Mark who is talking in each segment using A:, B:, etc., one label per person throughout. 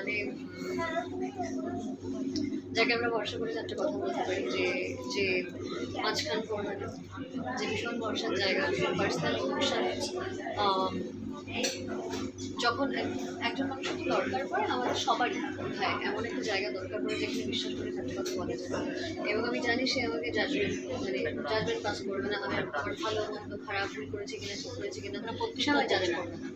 A: মানে যাকে আমরা ভরসা করে একটা কথা বলতে পারি, যে যে মাঝখান পড়ানো যে ভীষণ ভরসার জায়গা পার্সোনাল ইমোশন যখন একজন মানুষের খুব দরকার পড়ে আমাদের সবারই হ্যাঁ এমন একটা জায়গা দরকার পড়ে যেখানে বিশ্বাস করে থাকতে কথা বলা যায় এবং আমি জানি সে আমাকে জাজমেন্ট মানে জাজমেন্ট পাস করবে না আমি আমার ভালো মন্দ খারাপ ভুল করেছি কিনা ঠিক করেছি কিনা তারা প্রত্যেকটা জাজ করবে না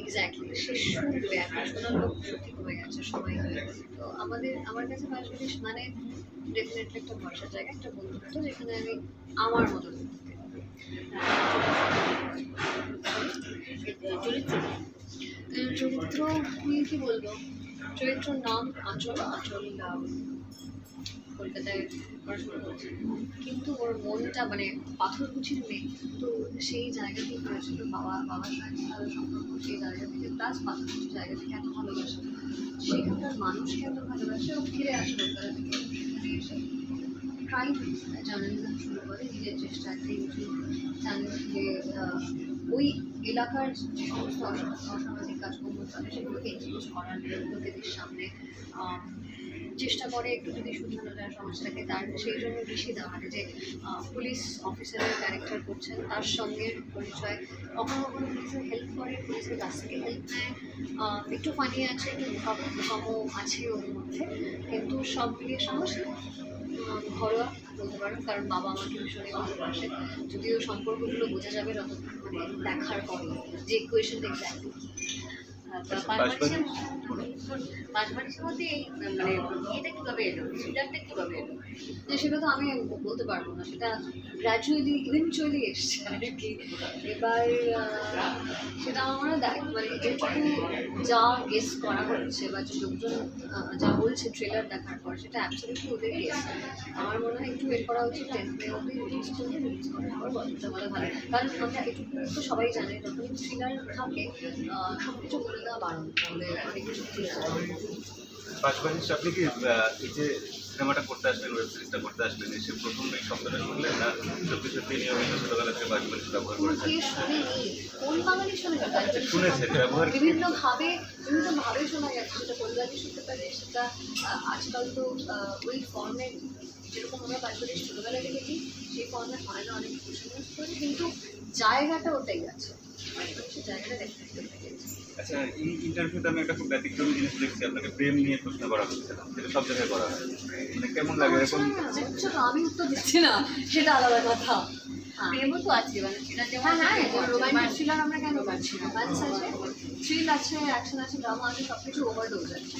A: এক্স্যাক্টলি সে শুনবে এখন শোনার লোক সত্যি কমে গেছে সময় হয়ে গেছে তো আমাদের আমার কাছে পাঁচ মানে ডেফিনেটলি একটা ভরসার জায়গা একটা বন্ধুত্ব যেখানে আমি আমার মতো থাকতে।
B: চরিত্র
A: চরিত্র নিয়ে বলব? চরিত্রর নাম আচল আচল কলকাতায় পড়াশোনা করছে। কিন্তু ওর মনটা মানে পাথরকুচির মেয়ে। তো সেই জায়গাতেই হয়েছিল বাবা, বাবার সঙ্গে ভালো সম্পর্ক সেই জায়গা থেকে প্লাস পাথরকুচির জায়গা থেকে এত ভালোবাসে। সেখানকার মানুষকে এত ভালোবাসে ও ফিরে আসে কলকাতা থেকে। এসে ক্রাইম জার্নালিজম শুরু করে নিজের চেষ্টা একটা ইউটিউব চ্যানেল ওই এলাকার যে সমস্ত অসা- অসামাজিক কাজকর্ম চলে সেগুলোকে এক্সপোজ করার লোকেদের সামনে চেষ্টা করে একটু যদি শুধরানো যায় সমাজটাকে তার সেই জন্য বেশি দেওয়া যে পুলিশ অফিসারের ক্যারেক্টার করছেন তার সঙ্গে পরিচয়। কখনো কখনো পুলিশের হেল্প করে পুলিশের কাছ থেকে হেল্প নেয়। একটু ফানি আছে একটু কমও আছে ওর মধ্যে কিন্তু সব মিলিয়ে আহ, ঘরোয়া বলতে পারো কারণ বাবা আমাকে ভীষণই ভালোবাসে যদিও সম্পর্কগুলো বোঝা যাবে যত মানে দেখার পরে। যে ইকুয়েশনটা এক্স্যাক্টলি
B: মধ্যে এই মানে ইয়েটা কীভাবে এলো? থ্রিলারটা কীভাবে এলো?
A: যে সেটা তো আমি বলতে পারব না। সেটা গ্র্যাজুয়ালি ইভেনচুয়ালি এসছে আর কি। এবার সেটা আমার মনে দেখ মানে যেটুকু যা গেস করা হচ্ছে বা যে লোকজন যা বলছে ট্রেলার দেখার পর সেটা অ্যাবসলিউটলি ওদের গেস আমার মনে হয় একটু ওয়েট করা উচিত টেন্থ অব্দি রিলিজ করলে রিলিজ করে আবার গল্পটা বলা ভালো। কারণ আমরা এটুকু তো সবাই জানে যখন থ্রিলার থাকে সব কিছু বলে
C: পাশাপাশি আপনি কি এই যে সিনেমাটা করতে আসলেন ওয়েব সিরিজটা করতে আসলেন এসে প্রথম এই শব্দটা শুনলেন না? সত্যি সত্যি নিয়মিত ছোটবেলা থেকে ব্যবহার করেছেন।
A: না
C: শুনেছেন ব্যবহার
A: বিভিন্ন ভাবে বিভিন্ন ভাবে শোনা যাচ্ছে। সেটা কল্যাণী শুনতে পারে সেটা আজকাল তো ওই ফর্মে যেরকম আমরা পারিবারিক ছোটোবেলা দেখেছি সেই ফর্মে হয় না অনেক কিছু করে কিন্তু জায়গাটা ওটাই আছে। জায়গাটা দেখতে
C: আচ্ছা এই ইন্টারভিউতে আমি একটা খুব ব্যতিক্রমী জিনিস দেখছি আপনাকে প্রেম নিয়ে প্রশ্ন করা হচ্ছে সেটা সব জায়গায় করা হয়। মানে কেমন লাগে
A: এখন? তো আমি উত্তর দিচ্ছি না সেটা আলাদা কথা। হ্যাঁ।
B: প্রেমও তো আছে মানে সেটা যেমন
A: হ্যাঁ হ্যাঁ রোমান্টিক থ্রিলার আমরা কেন পাচ্ছি না? রোম্যান্স আছে থ্রিল আছে অ্যাকশন আছে ড্রামা আছে সব কিছু ওভারডোজ আছে।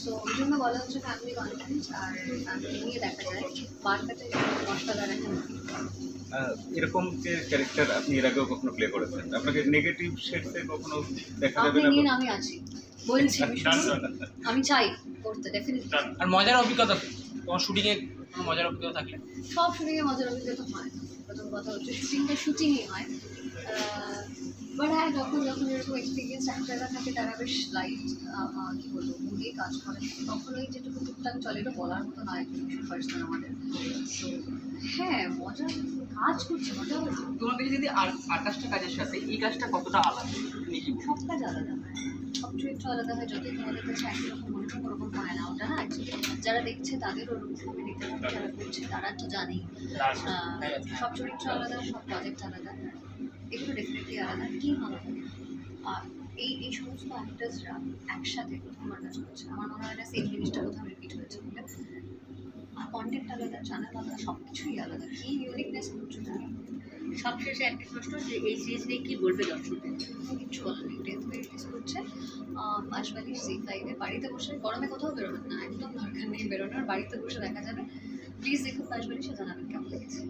A: সো ওই জন্য বলা হচ্ছে ফ্যামিলি কন্টেন্ট আর ফ্যামিলি নিয়ে দেখা যায়। মার্কেটে মশলাদার একটা।
C: এরকম যে ক্যারেক্টার আপনি এর আগেও কখনো প্লে করেছেন? আপনাকে নেগেটিভ শেডসে কখনো দেখা যাবে না
A: আমি আছি। বলছি। আমি চাই করতে ডেফিনেটলি
D: আর মজার অভিজ্ঞতা তোমার শুটিংয়ে কোনো মজার অভিজ্ঞতা থাকলে?
A: সব শুটিংয়ে মজার অভিজ্ঞতা হয়। প্রথম কথা হচ্ছে শুটিংটা শুটিংই হয়। বাট হ্যাঁ যখন যখন এরকম এক্সপিরিয়েন্স অ্যাক্টাররা থাকে তারা বেশ লাইট কী বলব মুভিয়ে কাজ করে। তখন ওই যেটুকু টুকটাক চলে এটা বলার মতো না নয় ভীষণ পার্সোনাল আমাদের। তো হ্যাঁ মজা কাজ করছে মজা হচ্ছে
D: তোমার কাছে যদি আর আকাশটা কাজের সাথে এই কাজটা কতটা আলাদা?
A: সব কাজ আলাদা। হয় সব চরিত্র আলাদা হয় যতই তোমাদের কাছে একই রকম মনে হয় ওরকম হয় না ওটা না যারা দেখছে তাদের ওরকম ভাবে নিতে হবে যারা করছে তারা তো জানেই। সব চরিত্র আলাদা সব প্রজেক্ট আলাদা। এগুলো ডেফিনেটলি আলাদা। টিম আলাদা আর এই এই সমস্ত অ্যাক্টার্সরা একসাথে প্রথমবার কাজ করছে। আমার মনে হয় না সেম জিনিসটা কোথাও রিপিট হয়েছে। বলে আর কন্টেন্ট আলাদা চ্যানেল আলাদা সব কিছুই আলাদা। কি ইউনিকনেস করছে তুমি?
B: সবশেষে একটা প্রশ্ন যে এই সিরিজ নিয়ে কি বলবে দর্শকদের?
A: কিচ্ছু বলার নেই। টেন্থ মে রিলিজ করছে। মাসবালি সি ফাইভে বাড়িতে বসে গরমে কোথাও বেরোবেন না একদম দরকার নেই বেরোনোর। বাড়িতে বসে দেখা যাবে। প্লিজ দেখুন মাসবালি সে জানাবেন কেমন লেগেছে.